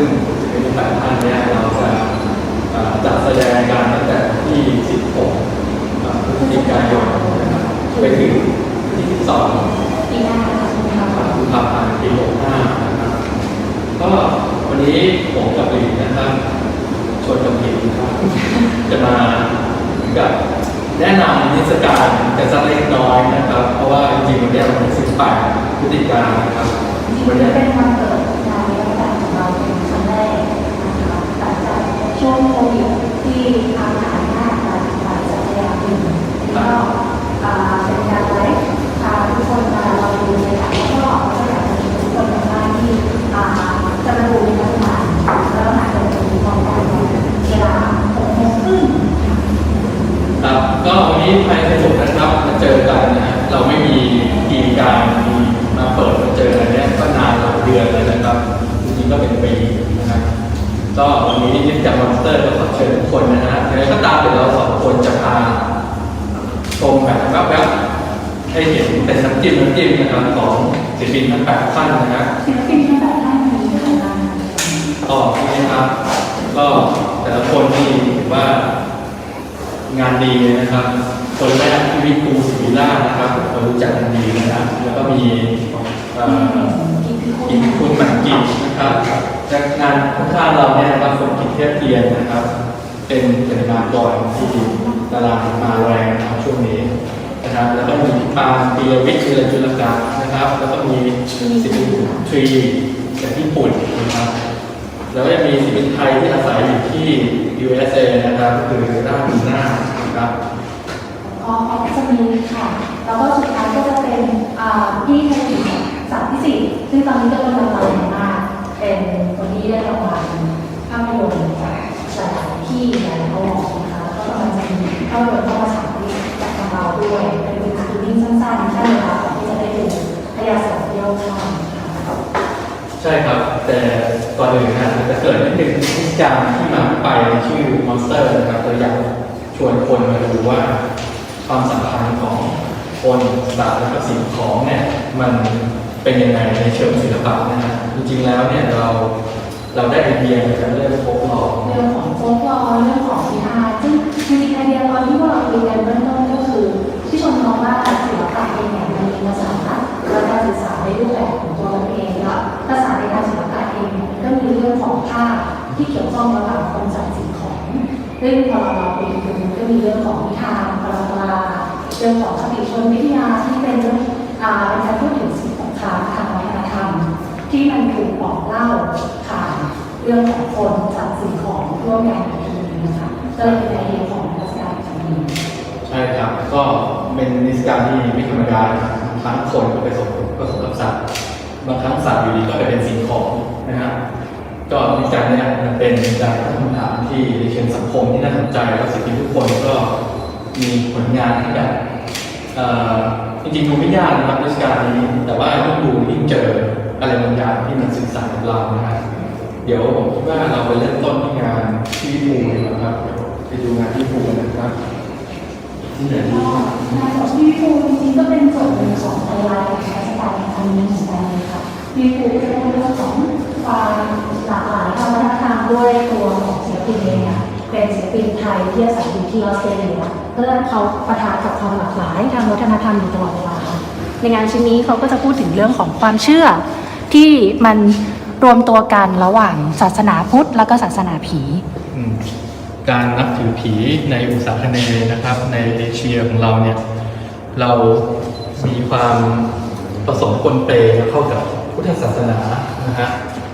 ึ่งเนี่ยเราจะจัดแสดงการตั้งแต่ที่ 16พฤศจิกายนนะครับไปถึงที่ 12ปีหน้าค่ะใช่ไหมคะกุมภาพันธ์ปี65นะครับก็วันนี้ผมกับหลีนะครับชวนกับหลีนะครับจะมาเหมือนกับแนะนำนิทรรศการกันสักเล็กน้อยนะครับ เพราะว่าจริงๆวันนี้มันเป็น18พฤศจิกายนนะครับวันนี้เป็นวันเกิดงานนิทรรศการของเราเป็นครั้งแรกนะคะหลังจากช่วงโควิดที่ทางฐานหน้าการฝ่ายจัดยาบินแล้วก็อ่าเป็นการไลฟ์พาทุกคนมาเราดูในฐานแล้วก็ก็อยากจะชวนทุกคนทางบ้านที่อ่าจะมาดูในรัฐบาลแล้วก็มาดูในกองการเวลาหกโมงครึ่ง ครับก็วันนี้ใครสนุกนะครับมาเจอกันนะฮะเราไม่มีทีมการมีมาเปิดมาเจอกันเนี่ยก็นานหลายเดือนเลยนะครับจริงๆก็เป็ นปีนะครับก็วันนี้นิดจากมอนสเตอร์ก็ขอเชิญทุกคนนะฮะยังไงก็ตามเดี๋ยวเราสองคนจะพาชมแบบแวบๆให้เห็นเป็นน้ำจิ้มน้ำจิ้มนะครับของศิลปินทั้งแปดท่านนะฮะศิลปินทั้งแปดท่านนี้ใครบ้างคะก็นะครับ ก็แต่ละคนนี่ถือว่างานดีเลยนะครับ คนแรกพี่วิทูศิวิล่านะครับเรารู้จักกันดีนะครับแล้วก็มีเอ่อกินคุณหมันกินนะครับจานข้างเราเนี่ยนะครับคนกินเทียบเทียนนะครับ เป็นเป็นงานก่อนที่ตลาดมาแรงนะครับช่วงนี้นะครับ แล้วก็มีปาปียวิทย์จุลจุลการนะครับ แล้วก็มีสิบทรีจากญี่ปุ่นนะครับแล้วก็ยังมีศิลปินไทยที่อาศัยอยู่ที่ USA นะครับคือด้านหน้านะครับอ๋อจะมีค่ะ แล้วก็สุดท้ายก็จะเป็นอ่าพี่ธนิตสัตว์พิสิทธิ์ซึ่งตอนนี้ก็กำลังดังมากเป็นคนที่ได้รางวัลภาพยนตร์จากหลายๆที่หลายๆโรงนะคะแล้วก็กำลั งจะมีภาพยนตร์เข้ามาฉายที่จากทางเราด้วยเป็นวิดีโอนิ่งสั้นๆแค่เวลาก่อนที่จะได้ดูพยาศาสตร์เที่ยวข้ามค่ะใช่ครับ แต่ก่อนอื่นนะมันจะเกิดนิดนึงที่การที่มาที่ไปในชื่อ Monster นะครับเราอยากชวนคนมาดูว่า ความสัมพันธ์ของคนสัตว์และก็สิ่งของเนี่ยมันเป็นยังไงในเชิงศิลปะนะฮะจริงๆแล้วเนี่ยเราเราได้ไอเดียมาจากเรื่องโฟกลอร์เรื่องของโฟกลอร์เรื่องของนิทานซึ่ง จริงๆไอเดียตอนที่พวกเราคุยกันเบื้องต้นก็คือที่ชมมองว่าศิลปะเองเนี่ยมันมีภาษาและการสื่อสาในรูปแบบของตัวมันเองแล้วภาษาในทางศิลปะเองเนี่ยก็มีเรื่องของภาพที่เกี่ยวข้องระหว่างคนจัดสิ่งของซึ่องพอเราเราคุยกันมันก็มีเรื่องของนิทานปรมาเรื่องของคติชนวิทยาที่เป็นเรื่องอ่าเป็นการพูดถึงสิ่งของทางทางวัฒนธรรม ที่มันถูกบอกเล่าผ่านเรื่องของคนจัดสิ่งของร่วมกันในทีนี้นะคะก็เลยเป็นไอเดียของเทศกาลครั้งนี้ ใช่ครับก็เป็นนิทรรศการที่ไม่ธรรมดาบางครั้งคนก็ไปสมก็สมกับสัตว์บางครั้งสัตว์อยู่ดีก็ไปเป็นสิ่งของนะฮะก็นิทรรศการเนี่ยมันเป็นการตั้งคำถามที่ในเชิงสังคมที่น่าสนใจแล้วศิลปินทุกคนก็มีผลงานที่แบบอ่อจริงๆดูไม่ยากนะครับนิทรรศการนี้ แต่ว่าต้องดูยิ่งเจออะไรบางอย่างที่มันสื่อสารกับเรานะฮะเดี๋ยวผมคิดว่าเราไปเริ่มต้นที่งานที่ภูมิดีกว่าครับไปดูงานที่ภูนะครับ ที่ไหนดีก็งานของพี่ภูจริงๆก็เป็นส่วนหนึ่งของไฮไลท์ของเทศกาลครั้งนี้เหมือนกันเลยค่ะพี่ภูก็เป็นเรื่องของความหลากหลายทางวัฒนธรรมด้วยตัวของศิลปินเองอะเป็นศิลปินไทยที่อาศัยอยู่ที่ออสเตรเลียเพื่อเขาประทานกับความหลากหลายทางวัฒนธรรมอยู่ตลอดเวลาในงานชิ้นนี้เขาก็จะพูดถึงเรื่องของความเชื่อที่มันรวมตัวกันระหว่างศาสนาพุทธแล้วก็ศาสนาผี การนับถือผีในอุตสาคเนย์นะครับ ในเอเชียของเราเนี่ยเรามีความผสมปนเปเข้ากับพุทธศาสนานะฮะ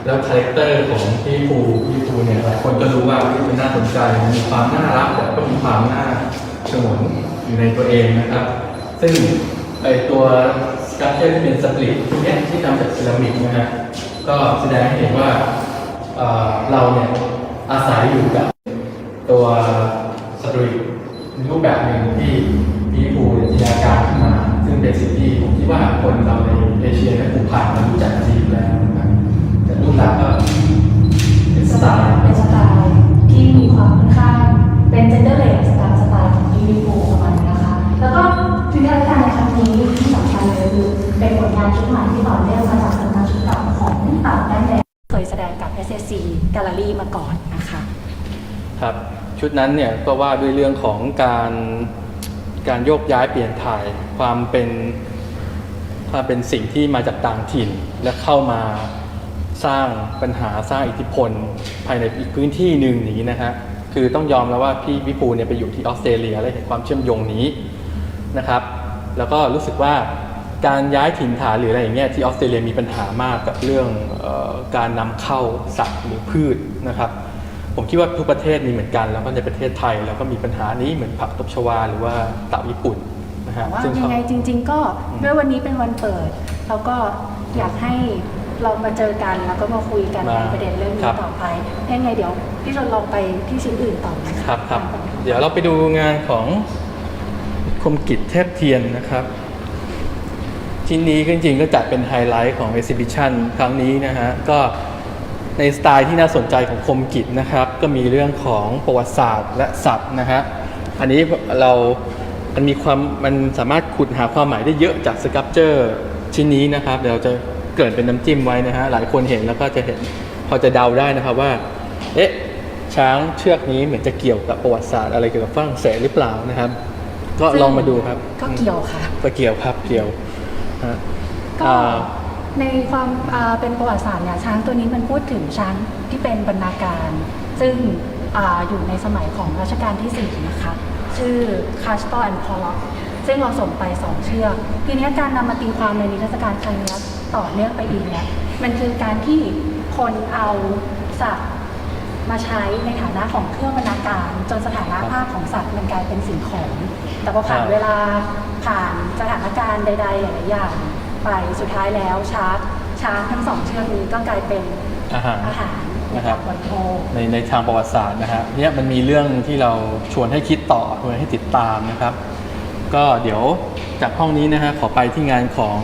แล้วคาแรคเตอร์ของพี่ภูพี่ภูเนี่ยหลายคนก็รู้ว่าพี่เป็นน่าสนใจมีความน่ารักแต่ก็มีความน่าฉงนอยู่ในตัวเองนะครับ ซึ่งไอตัวสกัตเจอร์ที่เป็นสปริตพวกนี้ที่ทำจากเซรามิกนะฮะก็แสดงให้เห็นว่าเราเนี่ยอาศัยอยู่กับ ตัวสตรีทในรูปแบบหนึ่งที่พี่ภูจินตนาการขึ้นมา ซึ่งเป็นสิ่งที่ผมคิดว่าคนเราในเอเชียและผูกพันมารู้จักดีอยู่แล้วนะครับแต่รูปลักษณ์ก็เป็นสสไตไตล์ล์เป็นสไตล์ที่มีความค่อนข้างเป็นเจนเดอร์เลสตามสไตล์ของทีวีโฟประมาณนี้นะคะ แล้วก็พิธีการในครั้งนี้ที่สำคัญเลยคือเป็นผลงานชุดใหม่ที่ต่อเนื่องมาจากผลงานชุดเก่าของเต่าแป้งแดงเคยแสดงกับ SSC Gallery มาก่อนนะคะ ครับชุดนั้นเนี่ยก็ว่าด้วยเรื่องของการการโยกย้ายเปลี่ยนถ่ายความเป็นความเป็นสิ่งที่มาจากต่างถิ่น และเข้ามาสร้างปัญหาสร้างอิทธิพล ภายในอีกพื้นที่หนึ่งนี้นะฮะคือต้องยอมแล้วว่าพี่วิภูเนี่ยไปอยู่ที่ออสเตรเลียและเห็นความเชื่อมโยงนี้นะครับ แล้วก็รู้สึกว่าการย้ายถิ่นฐานหรืออะไรอย่างเงี้ยที่ออสเตรเลียมีปัญหามากกับเรื่องออการนำเข้าสัตว์หรือพืชนะครับ ผมคิดว่าทุกประเทศมีเหมือนกัน แล้วก็ในประเทศไทยเราก็มีปัญหานี้เหมือนผักตบชวาหรือว่าเต่าญี่ปุ่นนะฮะแต่ว่าซึ่งยังเขาไงจริง ๆ ก็ด้วยวันนี้เป็นวันเปิดแล้วก็อยากให้เรามาเจอกันแล้วก็มาคุยกันมาในประเด็นเรื่องคนี้รับต่อไปยังไงเดี๋ยวพี่ชนลองไปที่ชิ้นอื่นต่อนะะครับครับ เดี๋ยวเราไปดูงานของคมกิจเทพเทียนนะครับ ชิ้นนี้ก็จริงๆก็จัดเป็นไฮไลท์ของ Exhibition ครั้งนี้นะฮะก็ ในสไตล์ที่น่าสนใจของคมกิจนะครับ ก็มีเรื่องของประวัติศาสตร์และสัตว์นะฮะอันนี้เรา มันมีความ มันสามารถขุดหาความหมายได้เยอะจากสครับเจอร์ชิ้นนี้นะครับ เดี๋ยวเราจะเกริดเป็นน้ำจิ้มไว้นะฮะ หลายคนเห็นแล้วก็จะเห็น พอจะเดาได้นะครับว่า เอ๊ะ ช้างเชือกนี้เหมือนจะเกี่ยวกับประวัติศาสตร์อะไรเกี่ยวกับฝรั่งเศสหรือเปล่านะครับ ก็ลองมาดูครับ ก็เกี่ยวค่ะ ก็เกี่ยวครับ เกี่ยวฮะก็อ่า ในความเป็นประวัติศาสตร์เนี่ยช้างตัวนี้มันพูดถึงช้างที่เป็นบรรณาการ ซึ่งออยู่ในสมัยของรัชกาลที่ 4 นะคะชื่อ c a s t o r and Pollock ซึ่งเราส่งไป 2 เชือก ทีนี้การนำมาตีความในนิทรรศการครั้งนี้ต่อเนื่องไปอีกเนี่ยมันคือการที่คนเอาสัตว์มาใช้ในฐานะของเครื่องบรรณาการ จนสถานะภาพของสัตว์มันกลายเป็นสิ่งของ แต่พอผ่านเวลาผ่านสถานการณ์ใดๆหลายอย่าง ไปสุดท้ายแล้วช้างช้างทั้งสองเชือกนี้ก็กลายเป็นอาหาร อาหารนะครับบนโทในในทางประวัติศาสตร์นะฮะเนี่ยมันมีเรื่องที่เราชวนให้คิดต่อชวนให้ติดตามนะครับ ก็เดี๋ยวจากห้องนี้นะฮะขอไปที่งานของ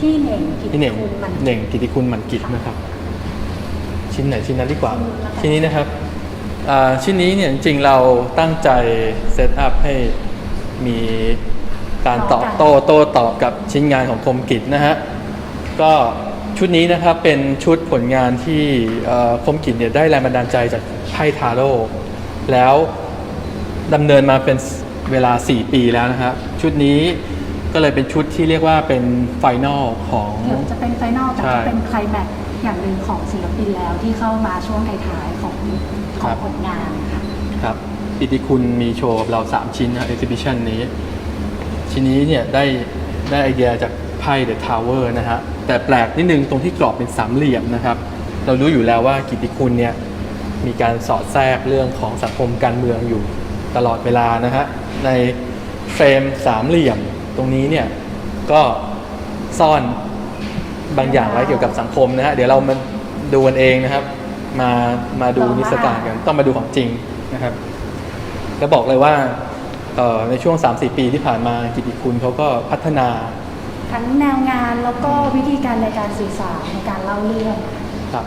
ที่เหน่งกิจพี่เหน่งคุณมันเหน่งกิติคุณหมันกิจนะครับ ชิ้นไหนชิ้นนั้นดีกว่า ชิ้นนี้แล้วกันชิ้นนี้นะครับอ่าชิ้นนี้เนี่ยจริงๆเราตั้งใจเซตอัพให้มี การตอบโต้โต้ตอบกับชิ้นงานของคมกิจนะฮะก็ชุดนี้นะครับเป็นชุดผลงานที่เอ่อคมกิจเนี่ยได้แรงบันดาลใจจากไพ่ทาโร่แล้วดำเนินมาเป็นเวลา 4 ปีแล้วนะครับ ชุดนี้ก็เลยเป็นชุดที่เรียกว่าเป็นไฟนอลของ เดี๋ยวจะเป็นไฟนอลแต่ใช่ จะเป็นไคลแม็กซ์อย่างหนึ่งของศิลปินแล้วที่เข้ามาช่วงท้ายๆของขคอรังบผลงานค่ะ ครับอิทธิคุณมีโชว์กับเรา 3 ชิ้นนะ exhibition นี้ ชิ้นนี้เนี่ยได้ได้ไอเดียจากไพ่ The Tower นะฮะแต่แปลกนิดนึงตรงที่กรอบเป็นสามเหลี่ยมนะครับ เรารู้อยู่แล้วว่ากิติคุณเนี่ยมีการสอดแทรกเรื่องของสังคมการเมืองอยู่ตลอดเวลานะฮะในเฟรมสามเหลี่ยมตรงนี้เนี่ยก็ซ่อนบางอย่างไว้เกี่ยวกับสังคมนะฮะเดี๋ยวเรามาดูกันเองนะครับ มามาดูนิทรรศการกันต้องมาดูของจริงนะครับแล้วบอกเลยว่า ในช่วง 3-4 ปีที่ผ่านมากิตติคุณเขาก็พัฒนา ทั้งแนวงานแล้วก็วิธีการในการสื่อสารในการเล่าเรื่อง ครับ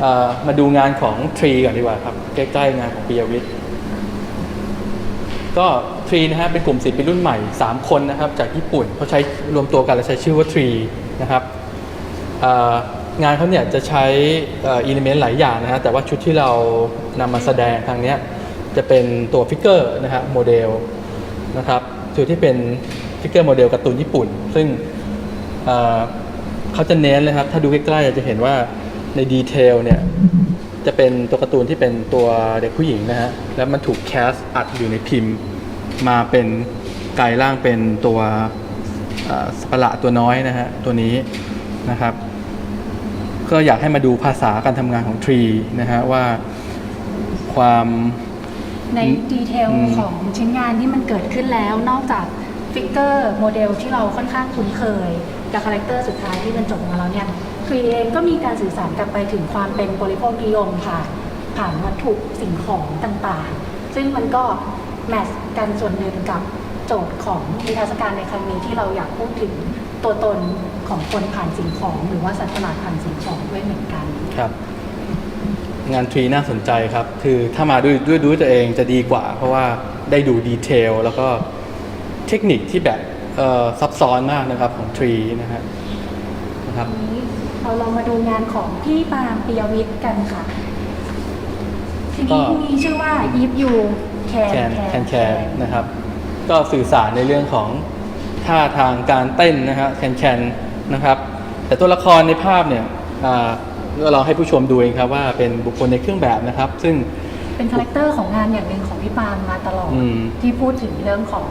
เอ่อมาดูงานของทรีก่อนดีกว่าครับ ใกล้ๆงานของปิยวิทย์ก็ทรีนะฮะเป็นกลุ่มศิลปินรุ่นใหม่ 3 คนนะครับ จากญี่ปุ่นเขาใช้รวมตัวกันและใช้ชื่อว่าทรีนะครับเอ่องานเขาเนี่ยจะใช้อิเลเมนต์หลายอย่างนะฮะแต่ว่าชุดที่เรานำมาแสดงทางเนี้ย จะเป็นตัวฟิกเกอร์นะฮะโมเดลนะครับชุดที่เป็นฟิกเกอร์โมเดลการ์ตูนญี่ปุ่น ซึ่งเเขาจะเน้นเลยครับ ถ้าดูใกล้ๆจะเห็นว่าในดีเทลเนี่ยจะเป็นตัวการ์ตูนที่เป็นตัวเด็กผู้หญิงนะฮะ แล้วมันถูกแคสอัดอยู่ในพิมพ์ มาเป็นกลายร่างเป็นตัวสประลาดตัวน้อยนะฮะ ตัวนี้นะครับ ก็อยากให้มาดูภาษาการทำงานของทรีนะฮะว่าความ ในดีเทลอืมของชิ้นงานที่มันเกิดขึ้นแล้วนอกจากฟิกเกอร์โมเดลที่เราค่อนข้างคุ้นเคย กับคาแรคเตอร์สุดท้ายที่บรรจบมาแล้วเนี่ยครีเองก็มีการสื่อสารกลับไปถึงความเป็นบริโภคนิยมค่ะผ่านวัตถุสิ่งของต่างๆ ซึ่งมันก็แมทช์กันส่วนหนึ่งกับโจทย์ของนิทรรศการในครั้งนี้ที่เราอยากพูดถึงตัวตนของคนผ่านสิ่งของ หรือว่าสัตว์ประหลาดผ่านสิ่งของด้วยเหมือนกันครับ งานทรีน่าสนใจครับ คือถ้ามาด้วยด้วยด้วยตัวเองจะดีกว่า เพราะว่าได้ดูดีเทลแล้วก็เทคนิคที่แบบเอ่อซับซ้อนมากนะครับของทรีนะฮะนะครับนี้เราลองมาดูงานของพี่ปาล์มปิยวิทย์กันค่ะทีก็นี้มีชื่อว่า If You แค Can นแคนแคนนะครับ ก็สื่อสารในเรื่องของท่าทางการเต้นนะฮะแคนแคนนะครับ แต่ตัวละครในภาพเนี่ย อ่าเราให้ผู้ชมดูเองครับว่าเป็นบุคคลในเครื่องแบบนะครับ ซึ่ง เป็นคาแรคเตอร์ของงานอย่างหนึ่งของพี่ปาล์มมาตลอด อืม ที่พูดถึงเรื่องของ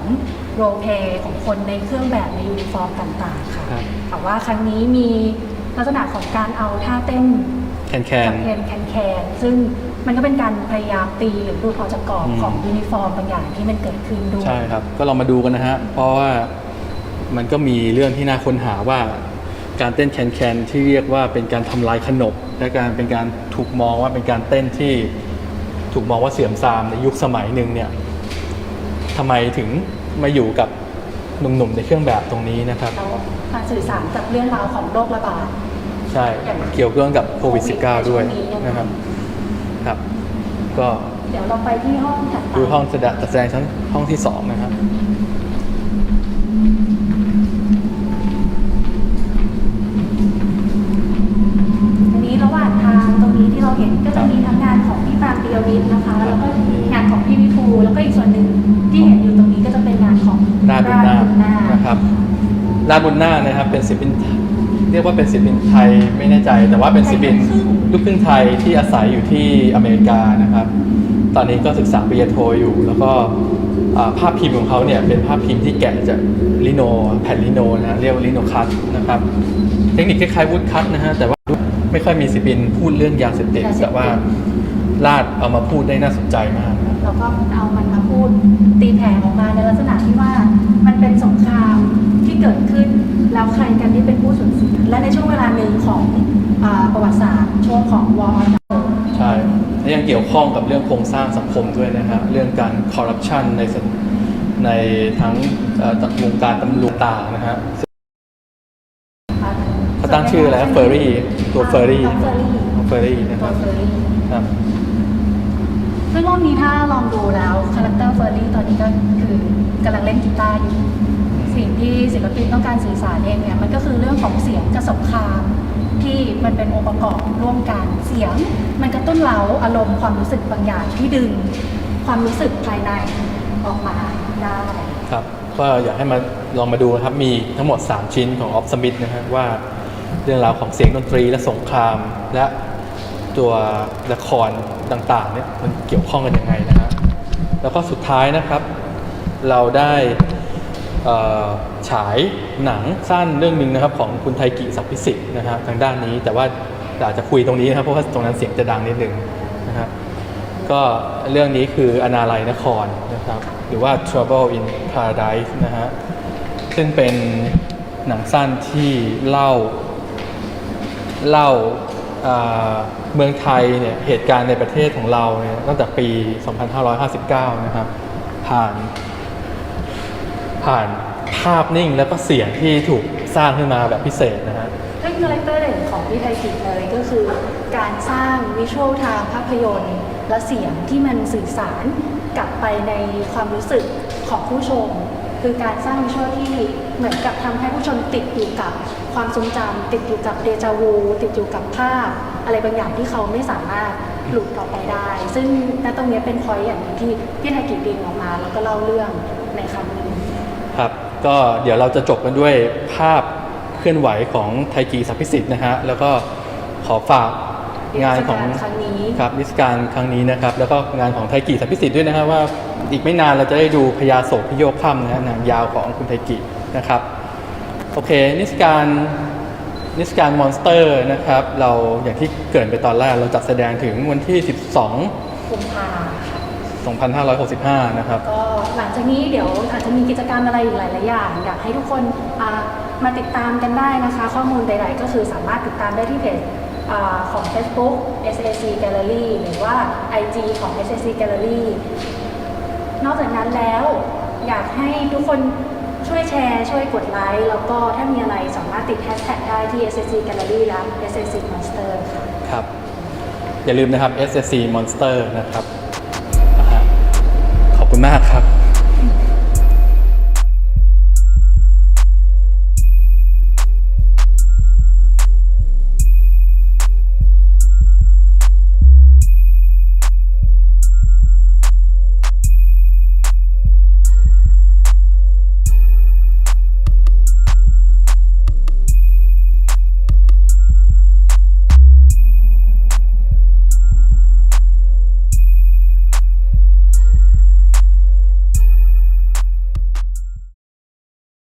โรลเพลย์ของคนในเครื่องแบบในยูนิฟอร์มต่างๆค่ะ ครับแต่ว่าครั้งนี้มีลักษณะของการเอาท่าเต้นแคนแคนกับเพลงแคนแคนซึ่งมันก็เป็นการพยายามตีหรือดูดออกจากกรอบอืม ของยูนิฟอร์มบางอย่างที่มันเกิดขึ้นด้วย ใช่ครับ ก็ลองมาดูกันนะฮะ เพราะว่ามันก็มีเรื่องที่น่าค้นหาว่า การเต้นแคนแคนที่เรียกว่าเป็นการทำลายขนบ และการเป็นการถูกมองว่าเป็นการเต้นที่ถูกมองว่าเสื่อมทรามในยุคสมัยหนึ่งเนี่ยทำไมถึงมาอยู่กับหนุ่มๆในเครื่องแบบตรงนี้นะครับแล้วการสื่อสารกับเรื่องราวของโรคระบาดใช่เกี่ยวเรื่องกับโควิด -19 ด้วยช่วงนี้ยังไงนะครับครับก็เดี๋ยวเราไปที่ห้องถัดไปดูห้องแสดงจัดแสดงชั้นห้องที่สองนะครับ ทีนี้ระหว่างทางตรงนี้ที่ เราเห็นก็จะมีทั้งงานของพี่ปรางปิยวิทย์นะคะ แล้วก็งานของพี่วิภูแล้วก็อีกส่วนหนึ่งที่เห็นอยู่ตรงนี้ก็จะเป็นงานของราชบุญนาคบุญนาคนะครับราชบุญนาคนะครับเป็นศิลปินเรียกว่าเป็นศิลปินไทยไม่แน่ใจ แต่ว่าเป็นศิลปินลูกครึ่งไทยที่อาศัยอยู่ที่อเมริกานะครับ ตอนนี้ก็ศึกษาปริญญาโทอยู่ แล้วก็อ่าภาพพิมพ์ของเขาเนี่ยเป็นภาพพิมพ์ที่แกะจากลิโนแผ่นลิโนนะฮะเรียกว่าลิโนคัตนะครับ เทคนิคคล้ายๆวูดคัตนะฮะแต่ว่า ไม่ค่อยมีศิลปินพูดเรื่องยาเสพติด แต่ว่าลาดเอามาพูดได้น่าสนใจมากนะแล้วก็เอามันมาพูดตีแผ่ออกมาในลักษณะที่ว่ามันเป็นสงครามที่เกิดขึ้น แล้วใครกันที่เป็นผู้สูญเสียและในช่วงเวลาหนึ่งของอาประวัติศาสตร์ช่วงของวอร์ใช่และยังเกี่ยวข้องกับเรื่องโครงสร้างสังคมด้วยนะครับเรื่องการคอร์รัปชันในสในทั้งเอ่อวงการตำรวจต่างนะฮะ เขาตั้งชื่ออะไรเฟอร์รี่ตัวเฟอร์รี่เฟอร์รี่เฟอร์รี่นะคตัรัวบเฟอร์รี่ครับ ซึ่งรอบนี้ถ้าลองดูแล้วคาแรคเตอร์เฟอร์รี่ตอนนี้ก็คือกำลังเล่นกีตาร์อยู่ สิ่งที่ศิลปินต้องการสื่อสารเองเนี่ยมันก็คือเรื่องของเสียงกับสงครามที่มันเป็นองค์ประกอบร่วมกันเสียง มันกระตุ้นเร้าอารมณ์ความรู้สึกบางอย่างที่ดึง ความรู้สึกภายในออกมาได้ ครับก็อยากให้มาลองมาดูนะครับ มีทั้งหมด 3 ชิ้นของออฟสมิธนะฮะว่า เรื่องราวของเสียงดนตรีและสงคราม และตัวละครต่างๆเนี่ยมันเกี่ยวข้องกันยังไงนะฮะแล้วก็สุดท้ายนะครับ เราได้ฉายหนังสั้นเรื่องหนึ่งนะครับ ของคุณไทกิศักดิ์พิสิทธิ์นะฮะทางด้านนี้แต่ว่าอาจจะคุยตรงนี้นะครับเพราะว่าตรงนั้นเสียงจะดังนิดนึงนะฮะก็เรื่องนี้คืออนาลัยนครนะครับหรือว่า Trouble in Paradise นะฮะซึ่งเป็นหนังสั้นที่เล่า เล่าเมืองไทยเนี่ยเหตุการณ์ในประเทศของเราเนี่ยตั้งแต่ปี 2559 นะครับผ่านผ่านภาพนิ่งแล้วก็เสียงที่ถูกสร้างขึ้นมาแบบพิเศษนะฮะซึ่งคาแรคเตอร์เด่นของพี่ไทยกิเลยก็คือการสร้างวิชวลทางภาพยนตร์ และเสียงที่มันสื่อสารกลับไปในความรู้สึกของผู้ชม คือการสร้างวิชวลที่เหมือนกับทำให้ผู้ชมติดอยู่กับความทรงจำติดอยู่กับเดจาวูติดอยู่กับภาพ อะไรบางอย่างที่เขาไม่สามารถหลุดออกไปได้ ซึ่งณตรงนี้เป็นพอยต์อย่างหนึงที่พี่ไทยกิดึงออกมา แล้วก็เล่าเรื่องในครั้งนี้ครับก็เดี๋ยวเราจะจบกันด้วยภาพเคลื่อนไหวของไทกีสัพพิสิทธิ์นะฮะแล้วก็ขอฝาก งานของนิทรรศการครั้งนี้ครับนิทรรศการครั้งนี้นะครับ แล้วก็งานของไทกีสัพพิสิทธิ์ด้วยนะครับว่าอีกไม่นานเราจะได้ดูพญาโศกพิโยคค่ำนะฮะหนังยาวของคุณไทกินะครับโอเคนิทรรศการนิทรรศการมอนสเตอร์นะครับ เราอย่างที่เกริดไปตอนแรกเราจัดแสดงถึงวันที่ 12กุมภาค่ะ2565 นะครับก็หลังจากนี้เดี๋ยวอาจจะมีกิจกรรมอะไรอีกหลายๆอย่าง อยากให้ทุกคนอ่ามาติดตามกันได้นะคะ ข้อมูลใดๆก็คือสามารถติดตามได้ที่เพจอ่า ของ Facebook SAC Gallery หรือว่า IG ของ SAC Gallery นอกจากนั้นแล้วอยากให้ทุกคนช่วยแชร์ช่วยกดไลค์ แล้วก็ถ้ามีอะไรสามารถติดแฮชแท็กได้ที่ SAC Gallery และ SAC Monster ค่ะครับ อย่าลืมนะครับ SSC Monster นะครับ ขอบคุณมากครับ